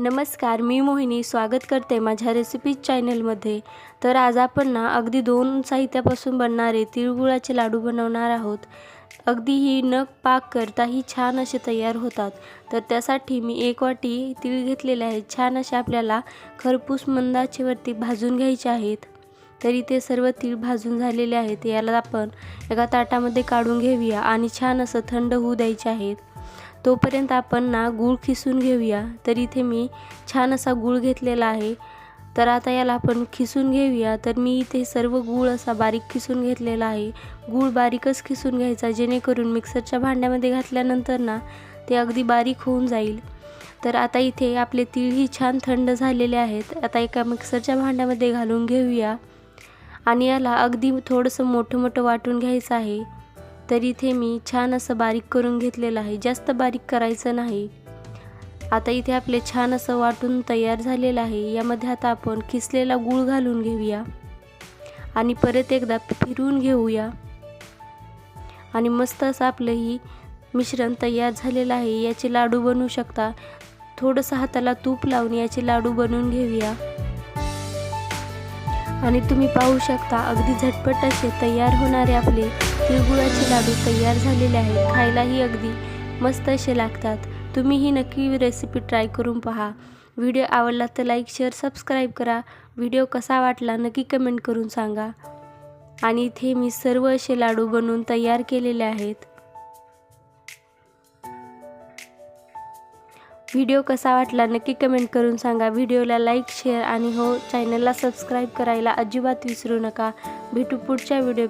नमस्कार मी मोहिनी स्वागत करते माझ्या रेसिपीज चॅनलमध्ये तर आज आपण ना अगदी दोन साहित्यापासून बनणारे तिळगुळाचे लाडू बनवणार आहोत. अगदी ही न पाक करताही छान असे तयार होतात. तर त्यासाठी मी एक वाटी तीळ घेतलेले आहेत छान असे आपल्याला खरपूस मंदाचेवरती भाजून घ्यायचे आहेत. तर इथे सर्व तीळ भाजून झालेले आहेत. याला आपण एका ताटामध्ये काढून घेऊया आणि छान असं थंड होऊ द्यायचे आहेत. तोपर्यंत आपण ना गूळ खिसून घेऊया. तर इथे मी छान असा गूळ घेतलेला आहे. तर आता याला आपण खिसून घेऊया. तर मी इथे सर्व गूळ असा बारीक खिसून घेतलेला आहे. गूळ बारीकच खिसून घ्यायचा जेणेकरून मिक्सरच्या भांड्यामध्ये घातल्यानंतर ना ते अगदी बारीक होऊन जाईल. तर आता इथे आपले तीळही छान थंड झालेले आहेत. आता एका मिक्सरच्या भांड्यामध्ये घालून घेऊया. आणि याला अगदी थोडंसं मोठं मोठं वाटून घ्यायचं आहे. तर इथे मी छान असं बारीक करून घेतलेलं आहे. जास्त बारीक करायचं नाही. आता इथे आपले छान असं वाटून तयार झालेलं आहे. यामध्ये आता आपण किसलेला गूळ घालून घेऊया. आणि परत एकदा फिरवून घेऊया. आणि मस्त असं आपलं ही मिश्रण तयार झालेलं आहे. याचे लाडू बनवू शकता. थोडंसं हाताला तूप लावून याचे लाडू बनवून घेऊया. आणि तुम्ही पाहू शकता अगदी झटपट असे तयार होणारे आपले तिळगुळाचे लाडू तयार झालेले आहेत खायलाही अगदी मस्त असे लागतात. तुम्ही ही नक्की रेसिपी ट्राय करून पहा. व्हिडिओ आवडला तर लाईक शेअर सबस्क्राईब करा. व्हिडिओ कसा वाटला नक्की कमेंट करून सांगा. आणि इथे मी सर्व असे लाडू बनवून तयार केलेले आहेत. व्हिडिओ कसा वाटला नक्की कमेंट करून सांगा. व्हिडिओला लाईक शेअर आणि हो चॅनलला सबस्क्राईब करायला अजिबात विसरू नका. भेटू पुढच्या व्हिडिओ